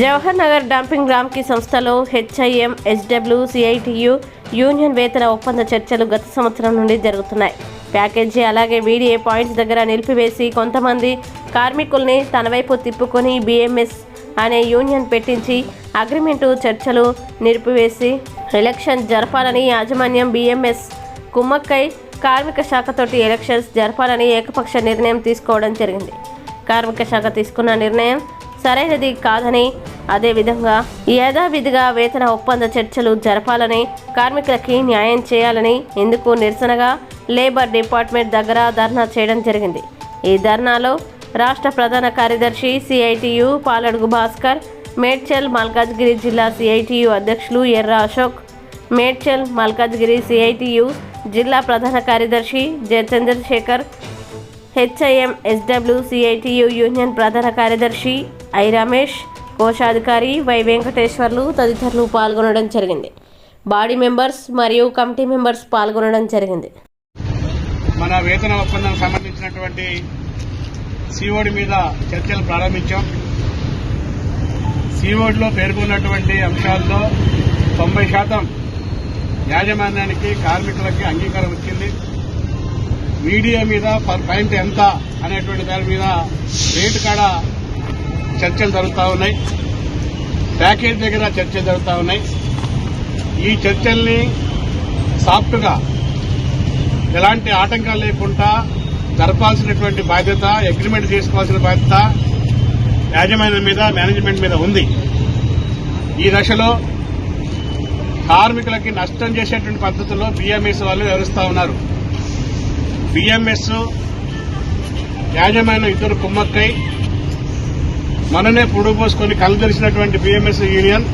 Jawahar Nagar dumping గ్రామ్కి సంస్థలో HIM HW CITU union వేతన ఒప్పంద చర్చలు గత సంవత్సరం నుండి జరుగుతున్నాయి. ప్యాకేజీ అలాగే వీడిఏ పాయింట్స్ దగ్గర నిలిపివేసి కొంతమంది కార్మికుల్ని తన వైపు తిప్పుకొని బిఎంఎస్ అనే యూనియన్ పెట్టించి అగ్రిమెంటు చర్చలు నిలిపివేసి ఎలక్షన్ జరపాలని యాజమాన్యం బిఎంఎస్ కుమ్మక్కై కార్మిక శాఖతోటి ఎలక్షన్స్ జరపాలని ఏకపక్ష నిర్ణయం తీసుకోవడం జరిగింది. కార్మిక శాఖ తీసుకున్న నిర్ణయం సరైనది కాదని అదేవిధంగా యథావిధిగా వేతన ఒప్పంద చర్చలు జరపాలని కార్మికులకి న్యాయం చేయాలని ఇందుకు నిరసనగా లేబర్ డిపార్ట్మెంట్ దగ్గర ధర్నా చేయడం జరిగింది. ఈ ధర్నాలో రాష్ట్ర ప్రధాన కార్యదర్శి సిఐటియు పాలడుగు భాస్కర్ మేడ్చల్ మల్కాజ్గిరి జిల్లా సిఐటియు అధ్యక్షులు ఎర్ర అశోక్ మేడ్చల్ మల్కాజ్గిరి సిఐటియు జిల్లా ప్రధాన కార్యదర్శి J Chandrashekar HIM SW CITU union ప్రధాన కార్యదర్శి ఐ రమేష్ కోశాధికారి వై వెంకటేశ్వర్లు తదితరులు పాల్గొనడం జరిగింది. బాడీ మెంబర్స్ మరియు కమిటీ మెంబర్స్ పాల్గొనడం జరిగింది. మన వేతన ఒప్పందం సంబంధించినటువంటి సిఓడి మీద చర్చలు ప్రారంభించాం. సిఓడిలో పేర్కొన్నటువంటి అంశాల్లో తొంభై శాతం యాజమాన్యానికి కార్మికులకి అంగీకారం వచ్చింది. మీడియా మీద పర్ పాయింట్ ఎంత అనేటువంటి దాని మీద రేటు కాడ చర్చలు జరుగుతూ ఉన్నాయి. ప్యాకేజ్ దగ్గర చర్చలు జరుగుతూ ఉన్నాయి. ఈ చర్చల్ని సాఫ్ట్గా ఎలాంటి ఆటంకాలు లేకుండా జరపాల్సినటువంటి బాధ్యత అగ్రిమెంట్ చేసుకోవాల్సిన బాధ్యత యాజమాన్యం మీద మేనేజ్మెంట్ మీద ఉంది. ఈ దశలో కార్మికులకి నష్టం చేసేటువంటి పద్ధతిలో బిఎంఎస్ వాళ్ళు వివరిస్తూ ఉన్నారు. బిఎంఎస్ యాజమాన్యం ఇద్దరు కుమ్మక్కై మననే పొడుగు పోసుకొని కళ్ళు తెలిసినటువంటి బిఎంఎస్ యూనియన్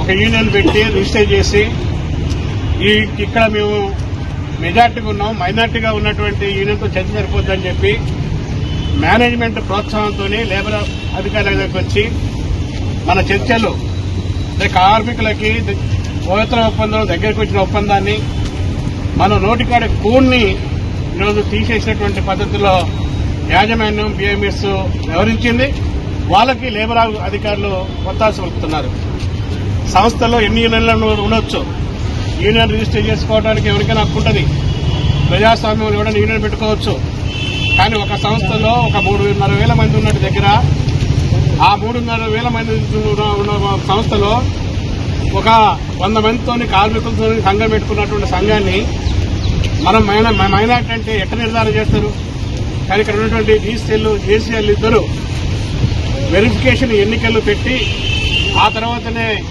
ఒక యూనియన్ పెట్టి రిజిస్టర్ చేసి ఈ ఇక్కడ మేము మెజార్టీగా ఉన్నాం మైనార్టీగా ఉన్నటువంటి యూనియన్తో చర్చ సరిపోద్దని చెప్పి మేనేజ్మెంట్ ప్రోత్సాహంతో లేబర్ అధికారుల దగ్గరికి వచ్చి మన చర్చలు కార్మికులకి వేతన ఒప్పందం దగ్గరికి వచ్చిన ఒప్పందాన్ని మన నోటికాడ కూన్ని ఈరోజు తీసేసినటువంటి పద్ధతిలో యాజమాన్యం బిఎంఎస్ వివరించింది వాళ్ళకి లేబర్ అధికారులు ఒత్తాసు పలుకుతున్నారు. సంస్థలో ఎన్ని యూనియన్లు ఉండొచ్చు? యూనియన్ రిజిస్టర్ చేసుకోవడానికి ఎవరికైనా హక్కు ఉంటుంది. ప్రజాస్వామ్యం ఎవరైనా యూనియన్ పెట్టుకోవచ్చు. కానీ ఒక సంస్థలో ఒక మూడున్నర వేల మంది ఉన్నట్టు దగ్గర ఆ మూడున్నర వేల మంది ఉన్న ఉన్న సంస్థలో ఒక వంద మందితో కార్మికులతో సంఘం పెట్టుకున్నటువంటి సంఘాన్ని మనం మైనా మైనార్టీ అంటే ఎక్కడ నిర్ధారణ చేస్తారు? కానీ ఇక్కడ ఉన్నటువంటి డీసీఎల్ జేసీఎల్ ఇద్దరు వెరిఫికేషన్ ఎన్నికలు పెట్టి ఆ తర్వాతనే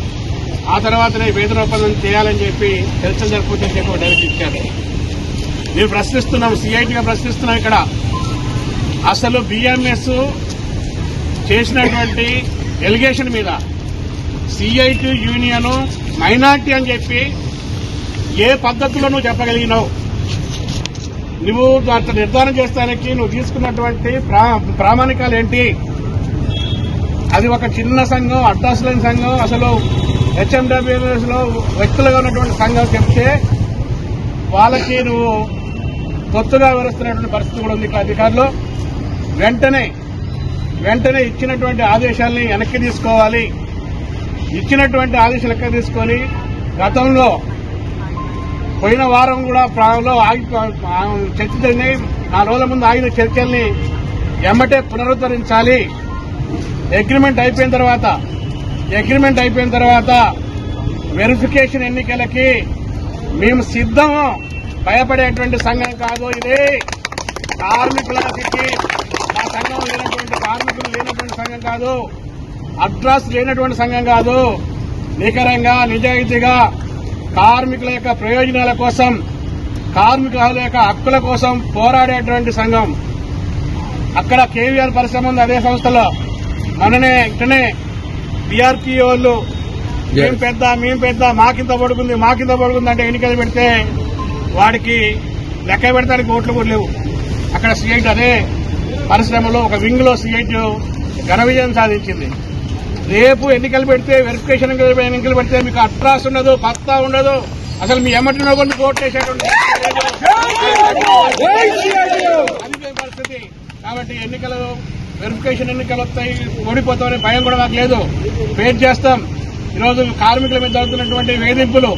ఆ తర్వాతనే వేతన ఒప్పందం చేయాలని చెప్పి చర్చలు జరుపుతుందని చెప్పి డైరెక్ట్ ఇచ్చారు. మేము ప్రశ్నిస్తున్నాం సిఐటిగా ప్రశ్నిస్తున్నాం ఇక్కడ. అసలు బిఎంఎస్ చేసినటువంటి ఎలిగేషన్ మీద సిఐటి యూనియన్ మైనార్టీ అని చెప్పి ఏ పద్ధతిలో నువ్వు చెప్పగలిగినావు? నువ్వు అట్లా నిర్ధారణ చేస్తానికి నువ్వు తీసుకున్నటువంటి ప్రా- ప్రామాణికాలు ఏంటి? అది ఒక చిన్న సంఘం అడ్డాసులేని సంఘం. అసలు హెచ్ఎండబ్ల్యూఎస్లో వ్యక్తులుగా ఉన్నటువంటి సంఘం చెప్తే వాళ్ళకి నువ్వు కొత్తగా వివరిస్తున్నటువంటి పరిస్థితి కూడా ఉంది ఇక్కడ అధికారులు. వెంటనే వెంటనే ఇచ్చినటువంటి ఆదేశాలని వెనక్కి తీసుకోవాలి. ఇచ్చినటువంటి ఆదేశాలు ఎక్కడ తీసుకొని గతంలో పోయిన వారం కూడా ప్రాణంలో ఆగి చర్చ జరిగినాయి. రోజుల ముందు ఆగిన చర్చల్ని ఎమ్మటే పునరుద్ధరించాలి. అగ్రిమెంట్ అయిపోయిన తర్వాత అగ్రిమెంట్ అయిపోయిన తర్వాత వెరిఫికేషన్ ఎన్నికలకి మేము సిద్ధం. భయపడేటువంటి సంఘం కాదు ఇది. కార్మికులకి మా సంఘం లేనటువంటి కార్మికులు లేనటువంటి సంఘం కాదు. అడ్రస్ లేనటువంటి సంఘం కాదు. నికరంగా నిజాయితీగా కార్మికుల యొక్క ప్రయోజనాల కోసం కార్మికుల యొక్క హక్కుల కోసం పోరాడేటువంటి సంఘం. అక్కడ కేవీఆర్ పరిశ్రమ ఉంది అదే సంస్థలో. మననే ఇక్కడనే బీఆర్పీ వాళ్ళు మేం పెద్ద మేం పెద్ద మాకింత పడుకుంది మాకింత పడుకుంది అంటే ఎన్నికలు పెడితే వాడికి లెక్క పెడతానికి ఓట్లు కూడా లేవు. అక్కడ సిఐటి అదే పరిశ్రమలో ఒక వింగ్లో సిఐటి ఘన విజయం సాధించింది. రేపు ఎన్నికలు పెడితే వెరిఫికేషన్ ఎన్నికలు పెడితే మీకు అట్రాస్ ఉండదు పత్తా ఉండదు. అసలు మీ ఎమ్మటినో కొన్ని ఓట్లు వేసేటువంటి అది మీ పరిస్థితి. కాబట్టి ఎన్నికలు వెరిఫికేషన్ ఎన్నికలు వస్తాయి ఓడిపోతామనే భయం కూడా మాకు లేదు. ఫేస్ చేస్తాం. ఈరోజు కార్మికుల మీద జరుగుతున్నటువంటి వేధింపులు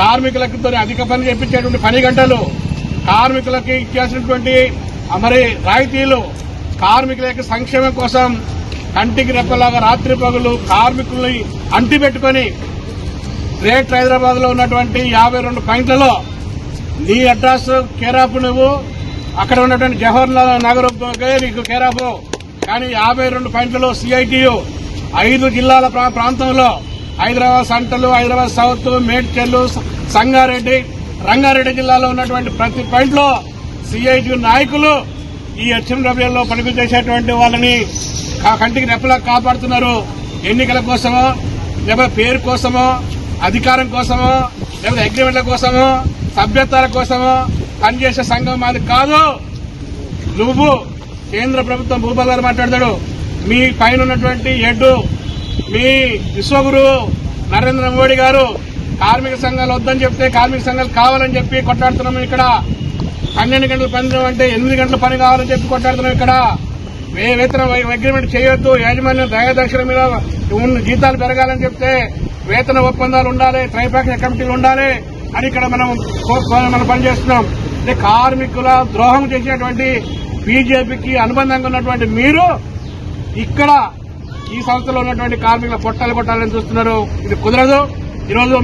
కార్మికులతో అధిక పని చేపించేటువంటి పని గంటలు కార్మికులకి ఇచ్చేసినటువంటి మరి రాయితీలు కార్మికుల యొక్క సంక్షేమం కోసం కంటికి రెప్పలాగా రాత్రి పగులు కార్మికుల్ని అంటి పెట్టుకొని గ్రేట్ హైదరాబాద్లో ఉన్నటువంటి యాభై రెండు పాయింట్లలో నీ అడ్రస్ కేరాపు నువ్వు అక్కడ ఉన్నటువంటి జవహర్లాల్ నగర్ నీకు కేరాపు. కానీ యాభై రెండు పాయింట్లలో సిఐటియు ఐదు జిల్లాల ప్రా- ప్రాంతంలో హైదరాబాద్ సెంట్రల్ హైదరాబాద్ సౌత్ మేడ్చల్ సంగారెడ్డి రంగారెడ్డి జిల్లాలో ఉన్నటువంటి ప్రతి పాయింట్లో సిఐటియు నాయకులు ఈ హెచ్ఎండబ్ల్యూలో పనిచేసేటువంటి చేసేటువంటి వాళ్ళని కంటికి రెప్పలా కాపాడుతున్నారు. ఎన్నికల కోసమో లేకపోతే పేరు కోసమో అధికారం కోసమో లేకపోతే అగ్రిమెంట్ల కోసమో సభ్యత్వాల కోసమో పనిచేసే సంఘం మాది కాదు. నువ్వు కేంద్ర ప్రభుత్వం భూపాల్ గారు మాట్లాడతాడు. మీ పైన ఉన్నటువంటి హెడ్ మీ విశ్వగురు నరేంద్ర మోడీ గారు కార్మిక సంఘాలు వద్దని చెప్తే కార్మిక సంఘాలు కావాలని చెప్పి కొట్లాడుతున్నాం ఇక్కడ. పన్నెండు గంటలు పని అంటే ఎనిమిది గంటల పని కావాలని చెప్పి కొట్లాడుతున్నాం ఇక్కడ. వే- వేతన అగ్రిమెంట్ చేయొద్దు. యాజమాన్యం దయాదక్షిణ మీద ఉన్న జీతాలు పెరగాలని చెప్తే వేతన ఒప్పందాలు ఉండాలి త్రైపాక్షిక కమిటీలు ఉండాలి అని ఇక్కడ మనం మనం పనిచేస్తున్నాం. అంటే కార్మికుల ద్రోహం చేసేటువంటి బీజేపీకి అనుబంధంగా ఉన్నటువంటి మీరు ఇక్కడ ఈ సంస్థలో ఉన్నటువంటి కార్మికుల పొట్టాలు కొట్టాలని చూస్తున్నారు. ఇది కుదరదు. ఈరోజు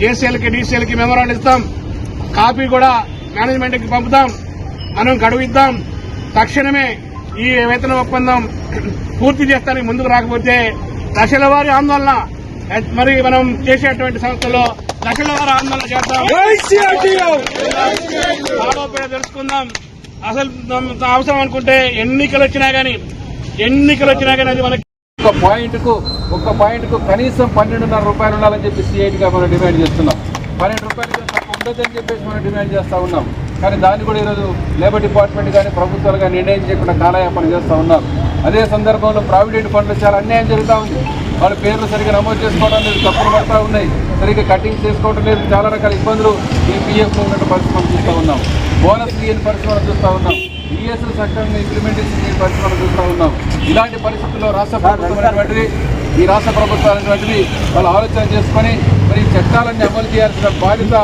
జేసీఎల్కి డీసీఎల్కి మెమోరాండం ఇస్తాం. కాపీ కూడా మేనేజ్మెంట్కి పంపుతాం. మనం గడువు ఇద్దాం. తక్షణమే ఈ వేతన ఒప్పందం పూర్తి చేస్తానికి ముందుకు రాకపోతే దశల వారి ఆందోళన. మరి మనం చేసేటువంటి సంస్థలో దశల వారి ఆందోళన చేద్దాం. ఆరోపణ తెలుసుకుందాం. అసలు అవసరం అనుకుంటే ఎన్నికలు వచ్చినా గానీ ఎన్నికలు వచ్చినా గానీ అది మనకి ఒక పాయింట్కు ఒక పాయింట్కు కనీసం పన్నెండున్నర రూపాయలు ఉండాలని చెప్పి సిఐటి గా మనం డిమాండ్ చేస్తున్నాం. పన్నెండు రూపాయలు కన్నా ఉండదని చెప్పేసి మనం డిమాండ్ చేస్తా ఉన్నాం. కానీ దాన్ని కూడా ఈరోజు లేబర్ డిపార్ట్మెంట్ కానీ ప్రభుత్వాలు కానీ నిర్ణయం చేయకుండా కాలయాపన చేస్తూ ఉన్నారు అదే సందర్భంలో ప్రావిడెంట్ ఫండ్లు చాలా అన్యాయం జరుగుతూ ఉంది. వాళ్ళ పేర్లు సరిగ్గా నమోదు చేసుకోవడం లేదు తప్పులు పడతా ఉన్నాయి. సరిగ్గా కటింగ్ చేసుకోవడం లేదు. చాలా రకాల ఇబ్బందులు ఈ పిఎఫ్లో ఉన్నట్టు పరిస్థితి మనం చూస్తూ ఉన్నాం. బోనస్ లేని మనం చూస్తూ ఉన్నాం. ఈఎస్ఎల్ చట్టాన్ని ఇంప్లిమెంటేషన్ పరిస్థితి మనం చూస్తూ ఉన్నాం. ఇలాంటి పరిస్థితుల్లో రాష్ట్ర ప్రభుత్వం అనేటువంటిది ఈ రాష్ట్ర ప్రభుత్వాలు అనేటువంటివి వాళ్ళు ఆలోచన చేసుకొని మరి ఈ చట్టాలన్నీ అమలు చేయాల్సిన బాధ్యత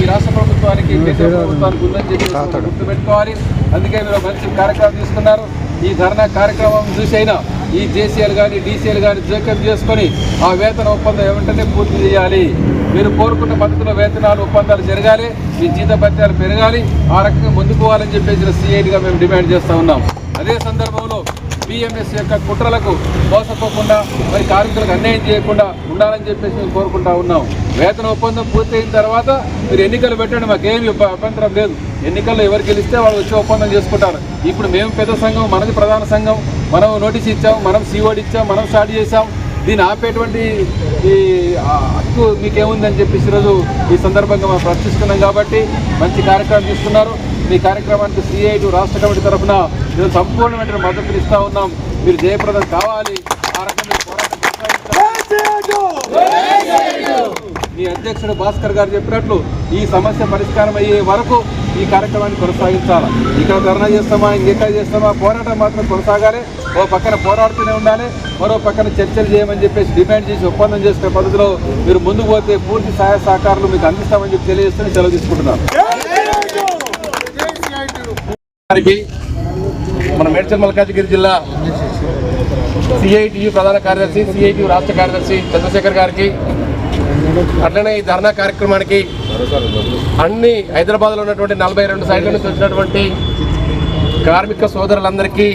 ఈ రాష్ట్ర ప్రభుత్వానికి కేంద్ర ప్రభుత్వానికి ఉందని చెప్పి గుర్తుపెట్టుకోవాలి. అందుకే మీరు మంచి కార్యక్రమం తీసుకున్నారు. ఈ ధర్నా కార్యక్రమం చూసి అయినా ఈ జేసీఎల్ కానీ డీసీఎల్ కానీ జేకప్ చేసుకొని ఆ వేతన ఒప్పందం వెంటనే పూర్తి చేయాలి. మీరు కోరుకున్న పద్ధతిలో వేతనాలు ఒప్పందాలు జరగాలి మీ జీత భత్యాలు పెరగాలి ఆ రకంగా ముందుకు పోవాలని చెప్పేసి సిఐడిగా మేము డిమాండ్ చేస్తూ ఉన్నాం. అదే సందర్భంలో పిఎంఎస్ యొక్క కుట్రలకు మోసపోకుండా మరి కార్మికులకు అన్యాయం చేయకుండా ఉండాలని చెప్పేసి మేము కోరుకుంటా ఉన్నాం. వేతన ఒప్పందం పూర్తయిన తర్వాత మీరు ఎన్నికలు పెట్టండి మాకేమి అభ్యంతరం లేదు. ఎన్నికల్లో ఎవరు గెలిస్తే వాళ్ళు వచ్చి ఒప్పందం చేసుకుంటారు. ఇప్పుడు మేము పెద్ద సంఘం మనది ప్రధాన సంఘం. మనం నోటీస్ ఇచ్చాం మనం సీఓడి ఇచ్చాం మనం స్టార్ట్ చేసాం దీన్ని ఆపేటువంటి ఈ హక్కు మీకేముందని చెప్పేసి ఈరోజు ఈ సందర్భంగా మనం ప్రశ్నిస్తున్నాం కాబట్టి మంచి కార్యక్రమం తీసుకున్నారు. మీ కార్యక్రమానికి సిఐటి రాష్ట్ర కమిటీ తరఫున మేము సంపూర్ణమైన మద్దతు ఇస్తూ ఉన్నాం. మీరు జయప్రదం కావాలి. ఆ రకంగా మీ అధ్యక్షుడు భాస్కర్ గారు చెప్పినట్లు ఈ సమస్య పరిష్కారం అయ్యే వరకు ఈ కార్యక్రమాన్ని కొనసాగించాలి? ఇక్కడ ధర్నా చేస్తామా? ఇంకెక్కడ చేస్తామా? పోరాటం మాత్రం కొనసాగాలి. ఓ పక్కన పోరాడుతూనే ఉండాలి. మరో పక్కన చర్చలు చేయమని చెప్పేసి డిమాండ్ చేసి ఒప్పందం చేసుకునే పద్ధతిలో మీరు ముందుకు పోతే పూర్తి సహాయ సహకారాలు మీకు అందిస్తామని చెప్పి తెలియజేస్తూ సెలవు తీసుకుంటున్నాను మన మేడ్చల్ మల్కాజ్గిరి జిల్లా సిఐటియు ప్రధాన కార్యదర్శి సిఐటియు రాష్ట్ర కార్యదర్శి చంద్రశేఖర్ గారికి అట్లనే ఈ ధర్నా కార్యక్రమానికి అన్ని హైదరాబాద్లో ఉన్నటువంటి నలభై రెండు సైట్ల నుంచి వచ్చినటువంటి కార్మిక సోదరులందరికీ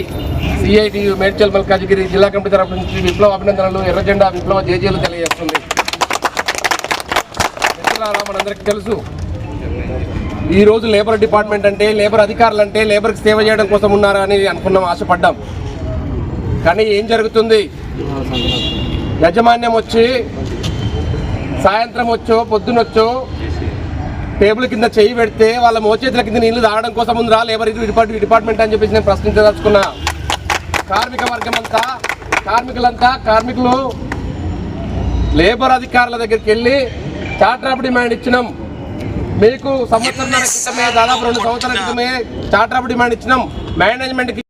సిఐటియు మేడ్చల్ మల్కాజ్గిరి జిల్లా కమిటీ తరఫు నుంచి విప్లవ అభినందనలు ఎర్రజెండా విప్లవ జేజీలు తెలియజేస్తుంది. మిత్రులారా, మనందరికీ తెలుసు ఈ రోజు లేబర్ డిపార్ట్మెంట్ అంటే లేబర్ అధికారులు అంటే లేబర్కి సేవ చేయడం కోసం ఉన్నారా అని అనుకున్నాం ఆశపడ్డాం. కానీ ఏం జరుగుతుంది? యాజమాన్యం వచ్చి సాయంత్రం వచ్చో పొద్దునొచ్చో టేబుల్ కింద చేయి పెడితే వాళ్ళ మోచేతుల కింద నీళ్ళు తాగడం కోసం ఉందిరా లేబర్ డిపార్ట్మెంట్ డిపార్ట్మెంట్ అని చెప్పేసి నేను ప్రశ్నించదలుచుకున్నా. కార్మిక వర్గం అంతా కార్మికులంతా కార్మికులు లేబర్ అధికారుల దగ్గరికి వెళ్ళి చార్టర్ ఆఫ్ డిమాండ్ ఇచ్చినాం. మీకు సంవత్సరం క్రితమే దాదాపు రెండు సంవత్సరాల క్రితమే చార్టర్ ఆఫ్ డిమాండ్ ఇచ్చినాం. మేనేజ్మెంట్కి